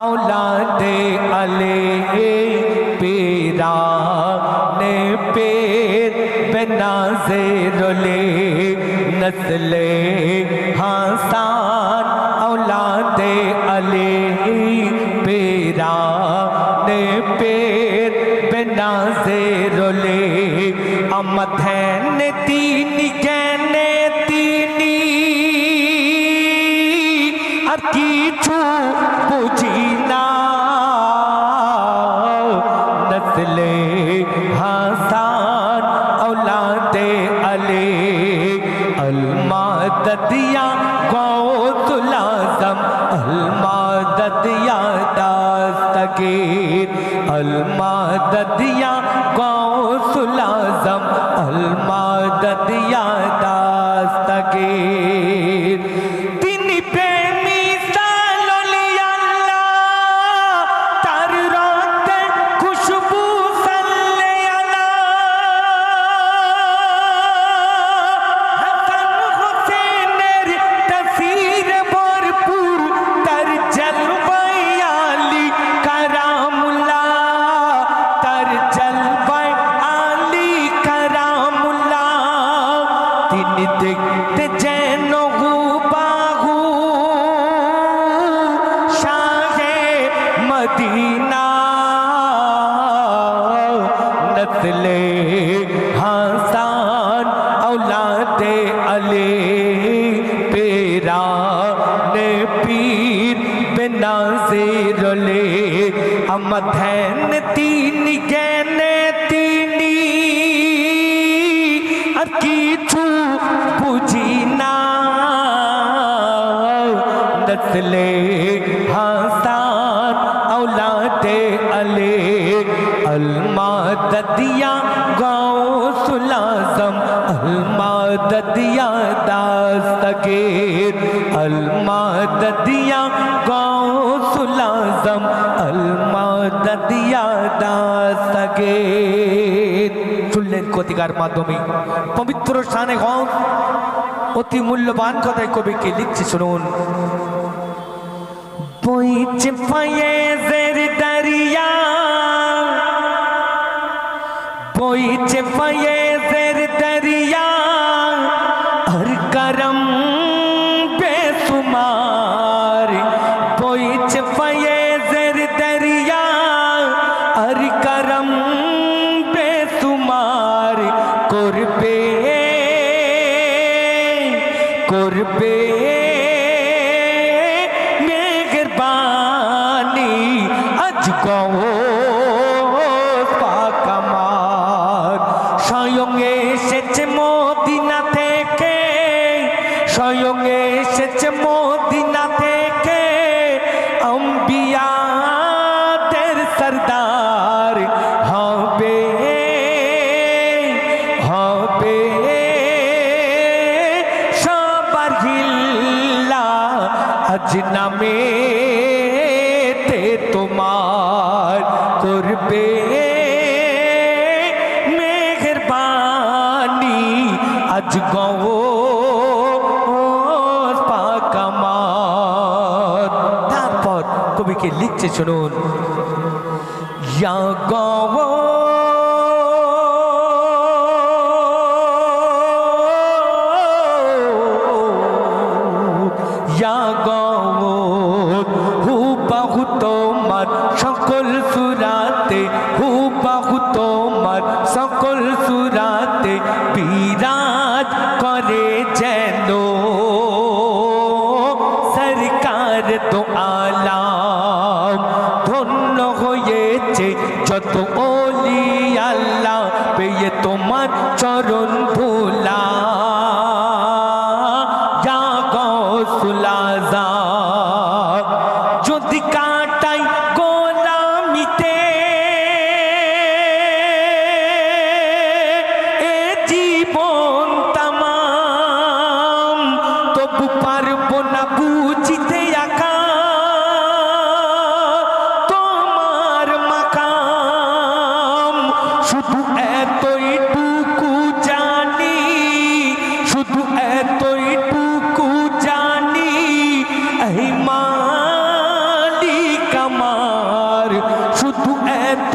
औलाद अले पेरा ने पेर बनाजे रोले नस्ले हासान। औलाद अले पेरा ने पेर बनाजे रोले अमथैन तीन गहने तीनी। अर की छू पूछी आज़म अलमादद या औलादे अले पेरा ने पीर बेनाजिरले अमधैन तीन ज्ञाने तीनी المددیا غوث العظم المددیا داستگیر المددیا غوث العظم المددیا দাস্তাগীর শুনলেন কতিকার মাধ্যমে পবিত্র স্থানে গম অতি মূল্যবান কথায় কবিকে লিখছে শুনুন বইছে পায়ে করবে করবে মেহরবানি আজ গো তারপর কবিকে লিখছে শুনুন। গো মালিক আমার শুধু এত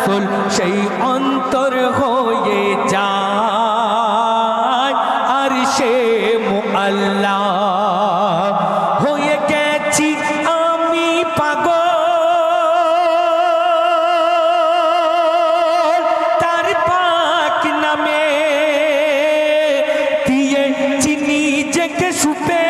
রাসুল সেই অন্তর হয়ে যায়। আর সে মুআল্লা হয়ে গেছি আমি পাগ তার পাক নামে দিয়ে চিনি জেকে সুপে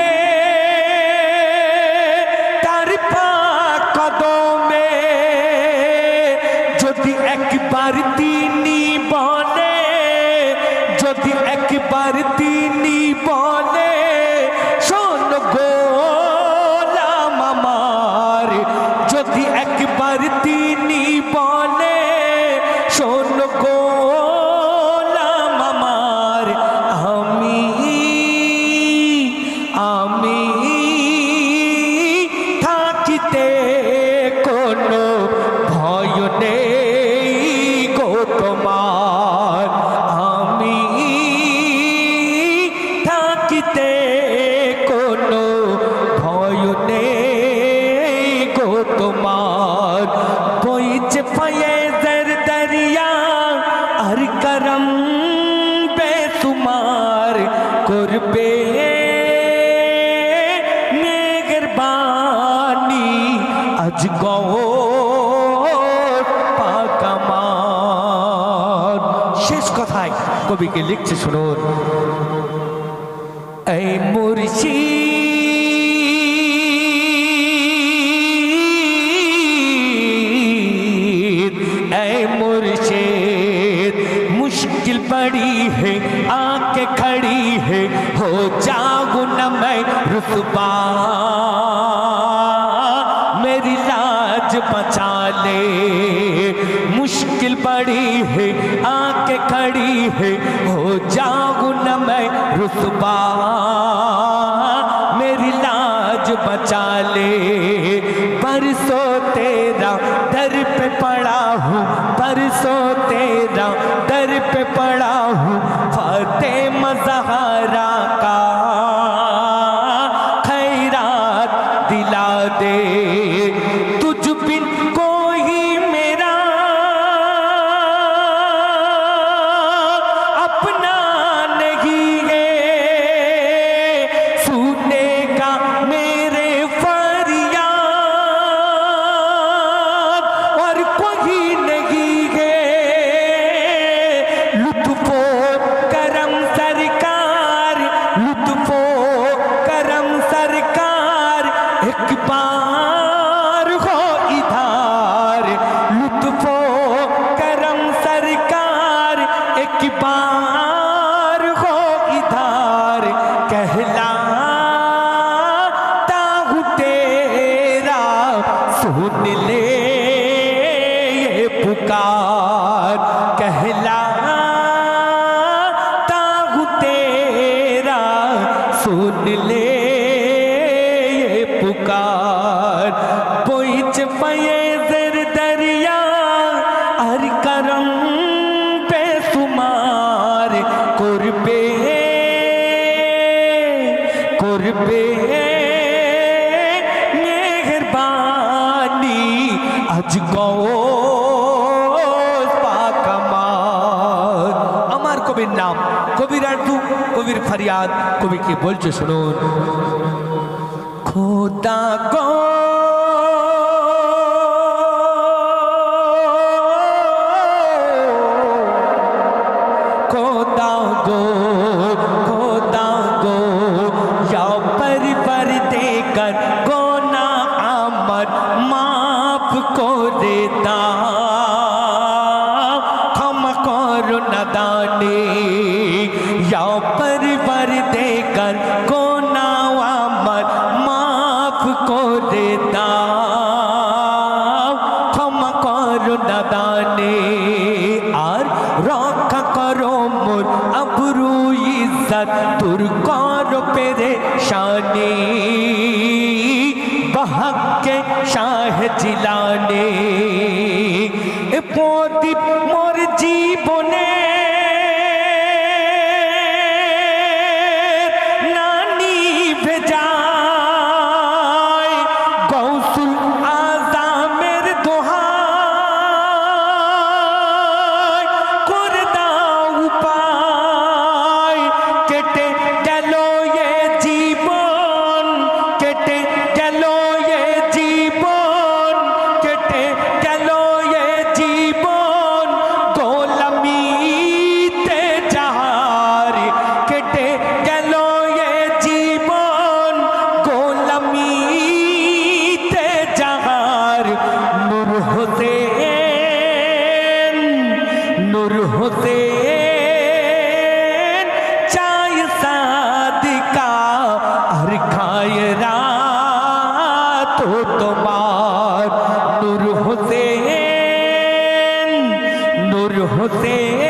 কবিকে লিখছে শুনুন। এই মুর্শিদ मुश्किल पड़ी है आके खड़ी है, हो जाऊँ न मैं रुतबा। मेरी लाज बचा ले, परसों तेरा दर पे पड़ा हूँ, परसों तेरा दर पे पड़ा हूँ फते मजहरा का खैरात दिला दे। पुकार कहला ताहू तेरा। सुन ले पुकार। पोइच पये जर दरिया, हर करम पे सुमार। कुर्बे कुर्बे आज गौ কবির ফরিয়াদ কবিকে বলছে শুনুন। খোদা গো দানে আর রক্ষা করো মোর আবরু ইজ্জত দূর করো পেরে শানে বহকে শাহ জিলা হতে